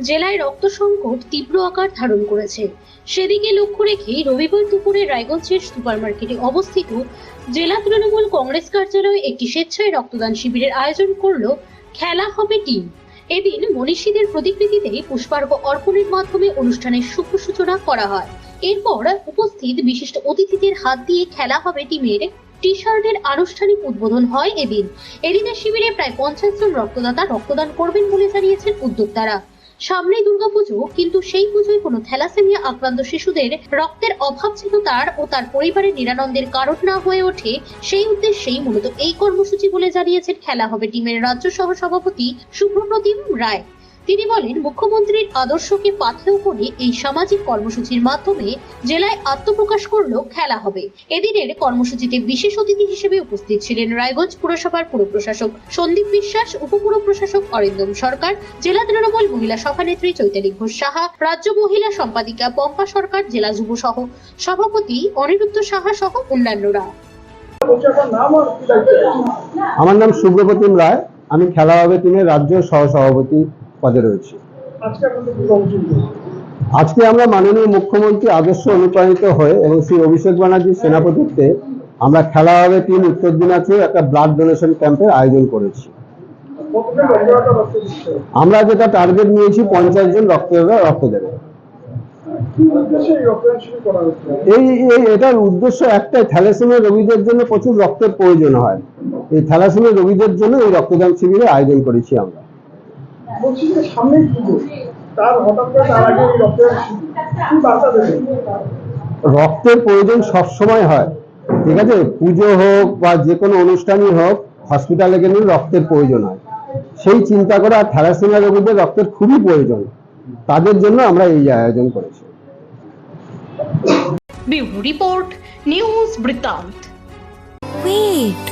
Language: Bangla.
জেলায় রক্ত সংকট তীব্র আকার ধারণ করেছে। সেদিকে লক্ষ্য রেখেই রবিবার দুপুরে রায়গঞ্জের সুপারমার্কেটে অবস্থিত জেলা তৃণমূল কংগ্রেস কার্যালয়ে একটি স্বেচ্ছায় রক্তদান শিবিরের আয়োজন করল খেলা হবে টিম। এদিন মনীষীদের প্রতিকৃতিতে পুষ্পার্ঘ অর্পণের মাধ্যমে অনুষ্ঠানের শুভ সূচনা করা হয়। এরপর উপস্থিত বিশিষ্ট অতিথিদের হাত দিয়ে খেলা হবে টিমের টি শার্টের আনুষ্ঠানিক উদ্বোধন হয় এদিন। এদিনের শিবিরে প্রায় পঞ্চাশ জন রক্তদাতা রক্তদান করবেন বলে জানিয়েছেন উদ্যোক্তারা। সামনেই দুর্গাপুজো কিন্তু সেই পুজোয় কোনো থ্যালাসেমিয়া আক্রান্ত শিশুদের রক্তের অভাব ছিল তার ও তার পরিবারের নিরানন্দের কারণ না হয়ে ওঠে, সেই উদ্দেশ্যেই মূলত এই কর্মসূচি বলে জানিয়েছেন খেলা হবে টিমের রাজ্য সহ সভাপতি শুভ্রপ্রতিম রায়। তিনি বলেন, মুখ্যমন্ত্রীর আদর্শকে পাথেয় করে এই সামাজিক কর্মসূচির মাধ্যমে জেলায় আত্মপ্রকাশ করল খেলা হবে। এদিনের কর্মসূচিতে বিশেষ অতিথি হিসেবে উপস্থিত ছিলেন রায়গঞ্জ পুরসভার পুর প্রশাসক সন্দীপ বিশ্বাস, উপপুর প্রশাসক অরিন্দম সরকার, জেলা তৃণমূল মহিলা সভানেত্রী চৈতালি ঘোষ সাহা, রাজ্য মহিলা সম্পাদিকা পম্পা সরকার, জেলা যুব সহ সভাপতি অনিরুদ্ধ সাহা সহ অন্যান্যরা। আমার নাম সুব্রপ্রতিম রায়। আমি খেলা হবে টিমের রাজ্য সহসভাপতি। পদে রয়েছি। আজকে আমরা মাননীয় মুখ্যমন্ত্রী আদর্শ অনুপ্রাণিত হয়ে এবং শ্রী অভিষেক ব্যানার্জির সেনাপতিত্বে আমরা খেলা হবে টিম উত্তর দিনাজপুর একটা ব্লাড ডোনেশন ক্যাম্পের আয়োজন করেছি। রক্ত আমরা যেটা টার্গেট নিয়েছি পঞ্চাশ জন রক্তদাতা রক্ত দেবে। এই এই এটার উদ্দেশ্য একটাই থ্যালাসেমিয়া রোগীদের জন্য প্রচুর রক্তের প্রয়োজন হয়। এই থ্যালাসেমিয়া রোগীদের জন্য এই রক্তদান শিবিরের আয়োজন করেছি আমরা। বলছি যে সামনেই পুজো। তার হঠাৎ করে তার আগে বার্তা দেবেন রক্তের প্রয়োজন সবসময় হয়। ঠিক আছে? পুজো হোক বা যে কোনো অনুষ্ঠানই হোক হসপিটালে গেলে রক্তের প্রয়োজন হয়। সেই চিন্তা করে আর থ্যালাসেমিয়া রোগীদের রক্তের খুবই প্রয়োজন। তাদের জন্য আমরা এই আয়োজন করেছি। রিপোর্ট নিউজ বৃত্তান্ত। Wait.